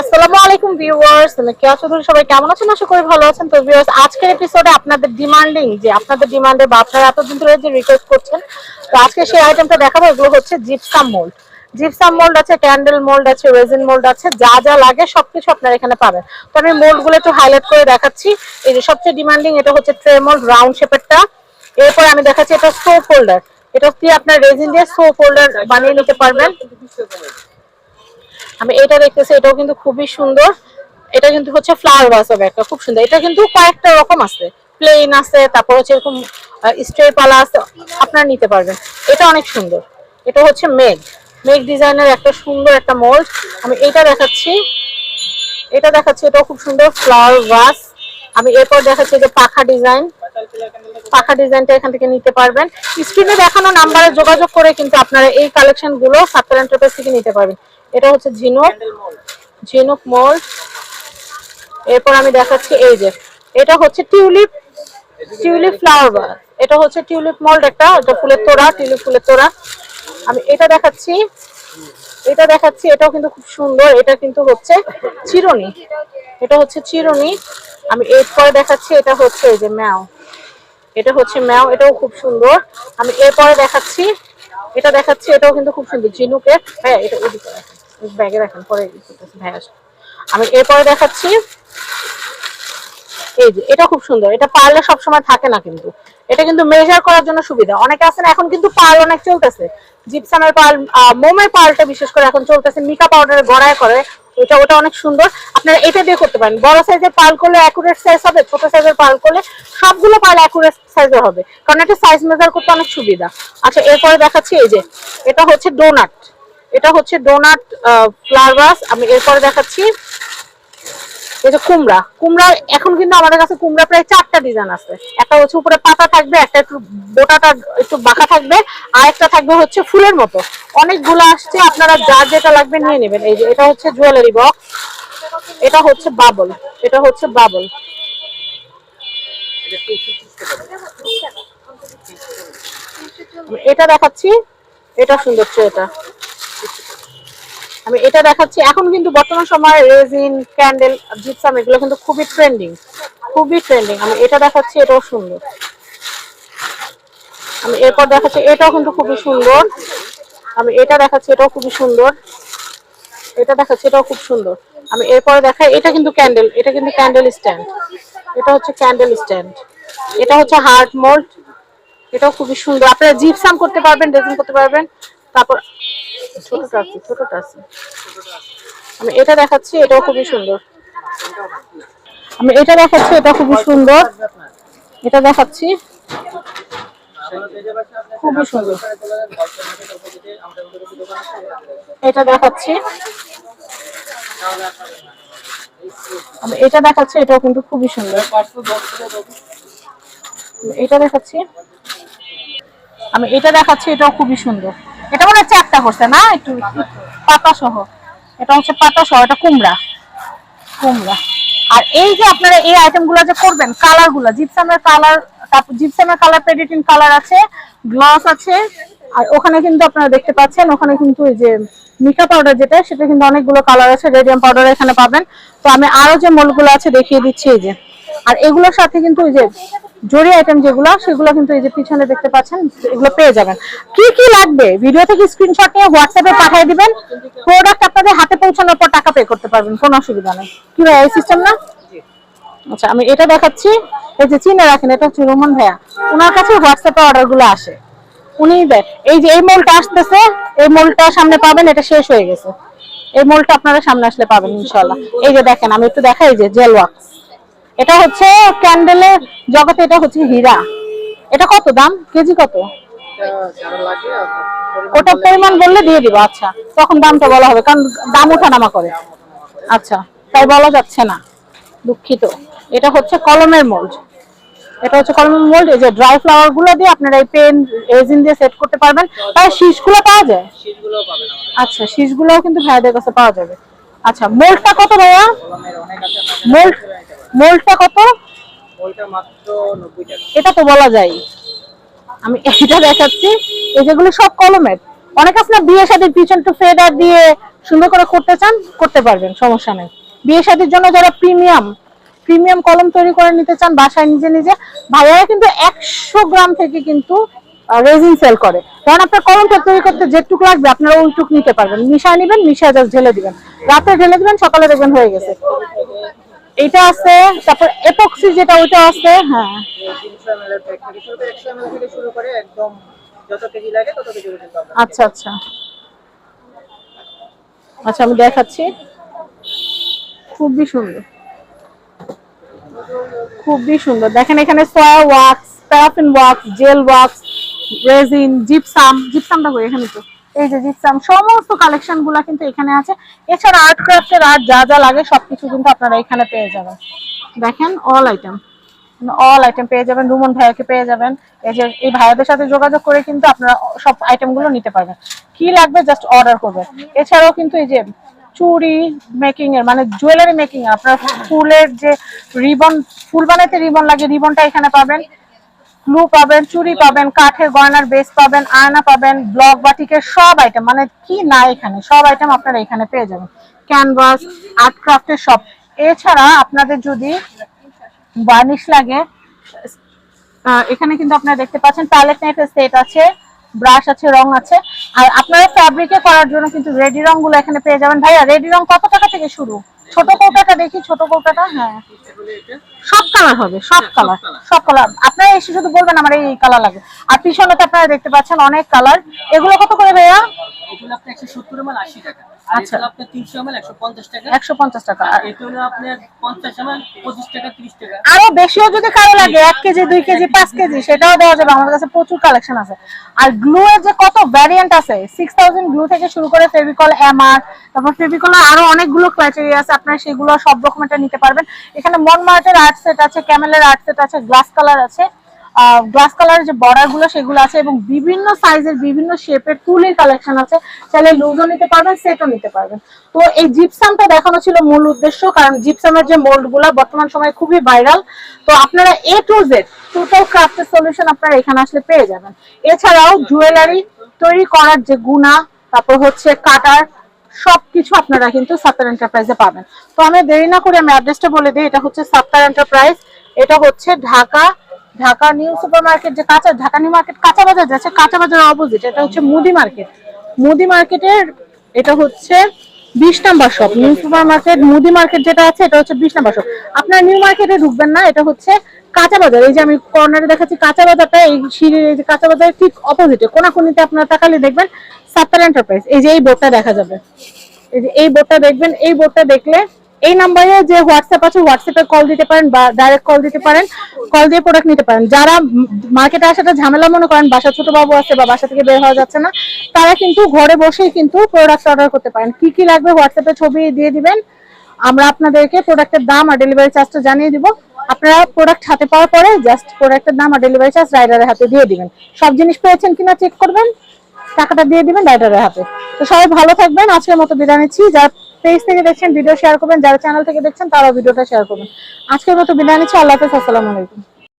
আসসালামু আলাইকুম ভিউয়ার্স আমি কেয়া চৌধুরী সবাই কেমন আছেন? আশা করি ভালো আছেন। তো ভিউয়ার্স, আজকের এপিসোডে আপনাদের ডিমান্ডিং যে আপনাদের ডিমান্ডে বা আপনারা এতদিন ধরে যে রিকোয়েস্ট করছেন, তো আজকে সেই আইটেমটা দেখাবো, এগুলো হচ্ছে জিপসাম মোল্ড জিপসাম মোল্ড আছে ক্যান্ডেল মোল্ড আছে রেজিন মোল্ড আছে, যা যা লাগে সবকিছু আপনারা এখানে পাবেন। তো আমি মোল্ডগুলো একটু হাইলাইট করে দেখাচ্ছি। এই যে সবচেয়ে ডিমান্ডিং এটা হচ্ছে ট্রে মোল্ড রাউন্ড শেপেরটা এরপর আমি দেখাচ্ছি, এটা সো ফোল্ডার এটা দিয়ে আপনার রেজিন দিয়ে সো ফোল্ডার বানিয়ে নিতে পারবেন। আমি এটা দেখতেছি, এটাও কিন্তু খুবই সুন্দর। এটা কিন্তু হচ্ছে ফ্লাওয়ার ভাস হবে একটা, খুব সুন্দর। এটা কিন্তু কয়েকটা রকম আছে। প্লেন আছে, তারপর হচ্ছে এরকম স্ট্রে পালা আছে, আপনারা নিতে পারবেন। এটা অনেক সুন্দর। এটা হচ্ছে মেঘ। মেঘ ডিজাইনের একটা সুন্দর একটা মোল্ড আমি এটা দেখাচ্ছি। এটা দেখাচ্ছি, এটাও খুব সুন্দর ফ্লাওয়ার ভাস আমি এরপর দেখাচ্ছি যে পাখা ডিজাইন পাখা ডিজাইনটা এখান থেকে নিতে পারবেন। স্ক্রিনে দেখানো নাম্বারে যোগাযোগ করে কিন্তু আপনারা এই কালেকশনগুলো সাপ্তার এন্টারপ্রাইজ থেকে নিতে পারবেন। এটা হচ্ছে ঝিনুক ঝিনুক মোল্ড। এরপর আমি দেখাচ্ছি এই যে, এটা হচ্ছে টিউলিপ টিউলিপ ফ্লাওয়ার। বাস এটা হচ্ছে টিউলিপ মোল্ড একটা, এটা ফুলের তোড়া, টিউলিপ ফুলের তোড়া। আমি এটা দেখাচ্ছি এটা দেখাচ্ছি, এটাও কিন্তু খুব সুন্দর, এটা কিন্তু হচ্ছে চিরুনি। এটা হচ্ছে চিরুনি। আমি এরপরে দেখাচ্ছি, এটা হচ্ছে এই যে ম্যাও। এটা হচ্ছে ম্যাও, এটাও খুব সুন্দর। আমি এরপরে দেখাচ্ছি, এটা দেখাচ্ছি, এটাও কিন্তু খুব সুন্দর, ঝিনুকের। হ্যাঁ এটা ওদিকে ব্যাগে রাখেন, পরে ভাই। আমি এরপরে দেখাচ্ছি, এই যে, এটা খুব সুন্দর, এটা পারলে সবসময় থাকে না কিন্তু। এটা কিন্তু মেজার করার জন্য সুবিধা। অনেকে আছেন, এখন কিন্তু পার্ল অনেক চলতেছে। জিপসামের পার্ল মোমের পার্লটা বিশেষ করে এখন চলতেছে মিকা পাউডারের গড়ায় করে। ওটা ওটা অনেক সুন্দর। আপনারা এটা দিয়ে করতে পারেন। বড় সাইজের পাল করলে অ্যাকুরেট সাইজ হবে, ছোট সাইজের পাল করলে সবগুলো পার্ল অ্যাকুরেট সাইজের হবে। কারণ এটা সাইজ মেজার করতে অনেক সুবিধা। আচ্ছা এরপরে দেখাচ্ছি, এই যে, এটা হচ্ছে ডোনাট এটা হচ্ছে ডোনাট ফ্লাওয়ার আমি এরপরে দেখাচ্ছি। যে কুমড়া কুমড়া, এখন কিন্তু আমাদের কাছে কুমড়া প্রায় চারটা ডিজাইন আছে। একটা হচ্ছে উপরে পাতা থাকবে, একটা একটু বোটাটা একটু বাঁকা থাকবে, আর একটা থাকবে হচ্ছে ফুলের মতো। অনেকগুলো আসছে, আপনারা যার যেটা লাগবে নিয়ে নেবেন। এই যে, এটা হচ্ছে জুয়েলারি বক্স এটা হচ্ছে বাবল এটা হচ্ছে বাবল এটা দেখাচ্ছি, এটা সুন্দর এটা। আমি এটা দেখাচ্ছি। এখন কিন্তু বর্তমান সময়ে রেজিন, ক্যান্ডেল, জিপসাম এগুলো কিন্তু খুবই ট্রেন্ডিং খুবই ট্রেন্ডিং আমি এটা দেখাচ্ছি, এটাও সুন্দর। আমি এরপর দেখাচ্ছি, এটাও কিন্তু খুবই সুন্দর। আমি এটা দেখাচ্ছি, এটাও খুবই সুন্দর। এটা দেখাচ্ছি, এটাও খুব সুন্দর। আমি এরপরে দেখাই, এটা কিন্তু ক্যান্ডেল, এটা কিন্তু ক্যান্ডেল স্ট্যান্ড। এটা হচ্ছে ক্যান্ডেল স্ট্যান্ড। এটা হচ্ছে হার্ট মোল্ড। এটাও খুবই সুন্দর। আপনারা জিপসাম করতে পারবেন, রেজিন করতে পারবেন। তারপর ছোটটা আছে ছোটটা আছে। আমি এটা দেখাচ্ছি এটাও খুবই সুন্দর। আমি এটা দেখাচ্ছি এটা খুবই সুন্দর। এটা দেখাচ্ছি। খুবই সুন্দর। এটা দেখাচ্ছি। আমি এটা দেখাচ্ছি এটাও কিন্তু খুবই সুন্দর। এটা দেখাচ্ছি। আমি এটা দেখাচ্ছি এটাও খুবই সুন্দর। এটা মনে হচ্ছে একটা করছে না? একটু পাতা সহ এটা হচ্ছে পাতা সহ এটা কুমড়া। কুমড়া। আর এই যে আপনারা এই আইটেমগুলো যে করবেন কালারগুলো জিপসামের কালার জিপসামের কালার পেডিটিন কালার আছে গ্লস আছে, আর ওখানে কিন্তু আপনারা দেখতে পাচ্ছেন, ওখানে কিন্তু এই যে মিকা পাউডার যেটা, সেটা কিন্তু অনেকগুলো কালার আছে রেডিয়াম পাউডার এখানে পাবেন। তো আমি আরও যে মলগুলো আছে দেখিয়ে দিচ্ছি, এই যে। আর এগুলোর সাথে কিন্তু এই যে জরি আইটেম যেগুলো, সেগুলো কিন্তু এই যে পিছনে দেখতে পাচ্ছেন, এগুলো পেয়ে যাবেন। কি কি লাগবে? ভিডিও থেকে স্ক্রিনশট নিয়ে হোয়াটসঅ্যাপে পাঠিয়ে দিবেন। প্রোডাক্ট আপনাদের হাতে পৌঁছানোর পর টাকা পে করতে পারবেন, কোনো অসুবিধা নেই। কি ভাই এই সিস্টেম না? আচ্ছা আমি এটা দেখাচ্ছি। এই যে চিনে রাখেন, এটা হচ্ছে রোমান ভাইয়া। ওনার কাছে হোয়াটসঅ্যাপে অর্ডারগুলো আসে। উনি দেয় এই যে এই মোলটা আসতেছে, এই মোলটা সামনে পাবেন, এটা শেষ হয়ে গেছে। এই মোলটা আপনারা সামনে আসলে পাবেন ইনশাল্লাহ এই যে দেখেন, আমি একটু দেখাই যে জেল ওয়াক্স এটা হচ্ছে ক্যান্ডেলের জগতে এটা হচ্ছে হীরা। এটা কত দাম? কেজি কত? ওটা পরিমাণ বললে দিয়ে দিব আচ্ছা। তখন দামটা বলা হবে কারণ দাম ওঠানামা করে। আচ্ছা তাই বলা যাচ্ছে না দুঃখিত। এটা হচ্ছে কলমের মোল্ড এটা হচ্ছে কলমের মোল্ড এই যে ড্রাই ফ্লাওয়ারগুলো দিয়ে আপনারা এই পেন রেজিন দিয়ে সেট করতে পারবেন। তাই শীষগুলো পাওয়া যায়? আচ্ছা শীষগুলোও কিন্তু ভাইয়াদের কাছে পাওয়া যাবে। আচ্ছা মোল্ডটা কত ভাইয়া? মোল্ড মোল্ডটা কত? মাত্র টাকা। এটা তো বলা যায়। আমি এটা দেখাচ্ছি। এই যেগুলো সব কলমের। অনেক আছে না বিয়ে সাথে পিছন টু ফেদার দিয়ে সুন্দর করে করতে চান করতে পারবেন সমস্যা নেই। বিয়ে শাদীর জন্য যারা প্রিমিয়াম প্রিমিয়াম কলম তৈরি করে নিতে চান বাসায় নিজে নিজে ভাইয়ারা কিন্তু একশো গ্রাম থেকে কিন্তু রেজিন সেল করে। কারণ আপনার কলমটা তৈরি করতে যেটুকু লাগবে আপনারা ওইটুক নিতে পারবেন। মিশায় নেবেন মিশায় জাস্ট ঢেলে দিবেন। রাতে ঢেলে দিবেন সকালে দেখবেন হয়ে গেছে। এটা আছে, তারপর এপক্সি যেটা, ওইটা আছে হ্যাঁ। আচ্ছা আচ্ছা। আচ্ছা আমি দেখাচ্ছি। খুবই সুন্দর। খুবই সুন্দর। দেখেন এখানে soya wax paraffin wax gel wax resin gypsum জিপসামটা কই এখানে তো। এই যে জিপসাম সমস্ত কালেকশনগুলা কিন্তু এখানে আছে। এছাড়া আর্ট ক্রাফটের আর্ট যা যা লাগে সবকিছু কিন্তু আপনারা এখানে পেয়ে যাবেন। দেখেন অল আইটেম অল আইটেম পেয়ে যাবেন, রুমন ভাইয়াকে পেয়ে যাবেন। এই যে এই ভাইয়াদের সাথে যোগাযোগ করে কিন্তু আপনারা সব আইটেমগুলো নিতে পারবেন। কি লাগবে জাস্ট অর্ডার করবেন। এছাড়াও কিন্তু এই যে চুরি মেকিং এর মানে জুয়েলারি মেকিং আপনার ফুলের যে রিবন, ফুল বানাইতে রিবন লাগে, রিবনটা এখানে পাবেন। গ্লু পাবেন, চুড়ি পাবেন, কাঠের গয়নার বেস পাবেন, আয়না পাবেন, ব্লক বাটিকের সব আইটেম মানে কি না এখানে, সব আইটেম আপনারা এখানে পেয়ে যাবেন। ক্যানভাস আর্ট ক্রাফটের সব। এছাড়া আপনাদের যদি বার্নিশ লাগে এখানে কিন্তু আপনারা দেখতে পাচ্ছেন প্যালেট নাইফের সেট আছে ব্রাশ আছে, রং আছে। আর আপনারা ফ্যাব্রিকে করার জন্য কিন্তু রেডি রংগুলো এখানে পেয়ে যাবেন। ভাইয়া রেডি রং কত টাকা থেকে শুরু? ছোট কৌটাটা দেখি, ছোট কৌটাটা হ্যাঁ। সব কালার হবে সব কালার সব কালার আপনারা এসে শুধু বলবেন আমার এই কালার লাগে। আর পিছনে তো আপনারা দেখতে পাচ্ছেন অনেক কালার এগুলো কত করে ভাইয়া? এগুলো টাকা। আর আচ্ছা। টাকা। টাকা। আর টাকা টাকা। বেশিও যদি কারও লাগে এক কেজি দুই কেজি পাঁচ কেজি। সেটাও দেওয়া যাবে। আমাদের কাছে প্রচুর কালেকশন আছে। আর গ্লু এর যে কত ভ্যারিয়েন্ট আছে সিক্স থাউজেন্ড গ্লু থেকে শুরু করে ফেভিকল এমআর তারপর ফেভিকল আরও অনেকগুলো ক্রাইটেরিয়া আছে। আপনারা সেগুলো সব রকমেরটা নিতে পারবেন। এখানে মন মনমার্টের আর্ট সেট আছে ক্যামেলের আর্ট সেট আছে গ্লাস কালার আছে। গ্লাস কালারের যে বর্ডারগুলো সেগুলো আছে এবং বিভিন্ন সাইজের বিভিন্ন শেপের তুলির কালেকশন আছে। চাইলে লুজও নিতে পারবেন সেটও নিতে পারবেন। তো এই জিপসামটা দেখানো ছিল মূল উদ্দেশ্য, কারণ জিপসামের যে মোল্ড বর্তমান সময়ে খুবই ভাইরাল তো আপনারা এ টু জেড টোটাল ক্রাফটের সলিউশন আপনারা এখানে আসলে পেয়ে যাবেন। এছাড়াও জুয়েলারি তৈরি করার যে গুণা, তারপর হচ্ছে কাটার, সবকিছু আপনারা কিন্তু সাত্তার এন্টারপ্রাইজে পাবেন। তো আমি দেরি না করে আমি অ্যাড্রেসটা বলে দিই, এটা হচ্ছে সাত্তার এন্টারপ্রাইজ এটা হচ্ছে Dhaka Dhaka new super market যে কাঁচা, ঢাকা নিউ মার্কেট কাঁচা বাজার যাচ্ছে, কাঁচা বাজার অপোজিট এটা হচ্ছে মুদি মার্কেট। মুদি মার্কেটের, এটা হচ্ছে বিশ number shop new super market মুদি মার্কেট যেটা আছে, এটা হচ্ছে বিশ নাম্বার শপ আপনারা নিউ মার্কেটে ঢুকবেন না, এটা হচ্ছে কাঁচা বাজার। এই যে আমি কর্নারে দেখাচ্ছি কাঁচা বাজারটা, এই সিঁড়ির এই যে কাঁচা বাজারের ঠিক অপোজিটে কোনাকুনিতে আপনারা তাকালে দেখবেন সাত্তার এন্টারপ্রাইজ এই যে এই বোর্ডটা দেখা যাবে। এই যে এই বোর্ডটা দেখবেন, এই বোর্ডটা দেখলে এই নাম্বারে যে হোয়াটসঅ্যাপ আছে, হোয়াটসঅ্যাপে কল দিতে পারেন বা ডাইরেক্ট কল দিতে পারেন কল দিয়ে প্রোডাক্ট নিতে পারেন। যারা মার্কেটে আসাটা ঝামেলা মনে করেন বাসা ছোট বাবু আছে বা বাসা থেকে বের হওয়া যাচ্ছে না, তারা কিন্তু ঘরে বসেই কিন্তু প্রোডাক্ট অর্ডার করতে পারেন। কি কি লাগবে হোয়াটসঅ্যাপে ছবি দিয়ে দিবেন, আমরা আপনাদেরকে প্রোডাক্টের দাম আর ডেলিভারি চার্জটা জানিয়ে দিব। আপনারা প্রোডাক্ট হাতে পাওয়ার পরে জাস্ট প্রোডাক্টের দাম আর ডেলিভারি চার্জ রাইডারের হাতে দিয়ে দিবেন। সব জিনিস পেয়েছেন কিনা চেক করবেন, টাকাটা দিয়ে দিবেন রাইডারের হাতে। তো সবাই ভালো থাকবেন, আজকের মতো বিদায় নিচ্ছি। যারা পেজ থেকে দেখছেন ভিডিও শেয়ার করবেন, যারা চ্যানেল থেকে দেখছেন, তারাও ভিডিওটা শেয়ার করবেন। আজকের মতো বিদায় নিচ্ছি, আল্লাহ হাফেজ, আসসালামু আলাইকুম।